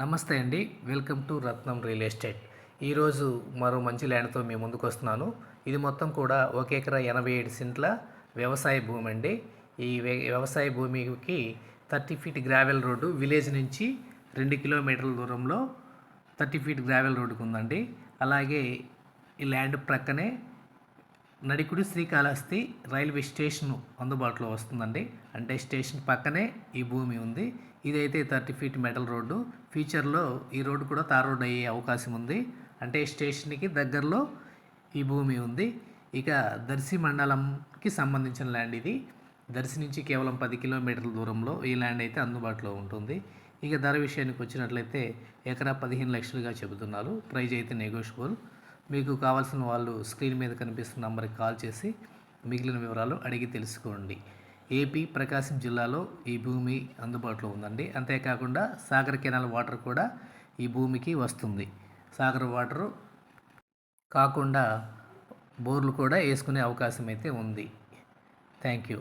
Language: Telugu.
నమస్తే అండి. Welcome to Ratnam real estate. ఈరోజు మరో మంచి ల్యాండ్తో మేము ముందుకు వస్తున్నాను. ఇది మొత్తం కూడా ఒక ఎకరా ఎనభై ఏడు సెంట్ల వ్యవసాయ భూమి అండి. ఈ వ్యవసాయ భూమికి thirty feet gravel road village నుంచి రెండు కిలోమీటర్ల దూరంలో థర్టీ ఫీట్ గ్రావెల్ రోడ్డుకు ఉందండి. అలాగే ఈ ల్యాండ్ ప్రక్కనే నడికుడి శ్రీకాళహస్తి రైల్వే స్టేషన్ అందుబాటులో వస్తుందండి. అంటే స్టేషన్ పక్కనే ఈ భూమి ఉంది. ఇదైతే థర్టీ ఫీట్ మెటల్ రోడ్డు. ఫ్యూచర్లో ఈ రోడ్డు కూడా తార్ రోడ్ అయ్యే అవకాశం ఉంది. అంటే స్టేషన్కి దగ్గరలో ఈ భూమి ఉంది. ఇక దర్శి మండలంకి సంబంధించిన ల్యాండ్ ఇది. దర్శి నుంచి కేవలం పది కిలోమీటర్ల దూరంలో ఈ ల్యాండ్ అయితే అందుబాటులో ఉంటుంది. ఇక ధర విషయానికి వచ్చినట్లయితే ఎకరా పదిహేను లక్షలుగా చెబుతున్నారు. ప్రైజ్ అయితే నెగోషియబుల్. మీకు కావాల్సిన వాళ్ళు స్క్రీన్ మీద కనిపిస్తున్న నంబర్కి కాల్ చేసి మిగిలిన వివరాలు అడిగి తెలుసుకోండి. ఏపీ ప్రకాశం జిల్లాలో ఈ భూమి అందుబాటులో ఉందండి. అంతేకాకుండా సాగర్ కెనాల్ వాటర్ కూడా ఈ భూమికి వస్తుంది. సాగర్ వాటరు కాకుండా బోర్లు కూడా వేసుకునే అవకాశం అయితే ఉంది. Thank you.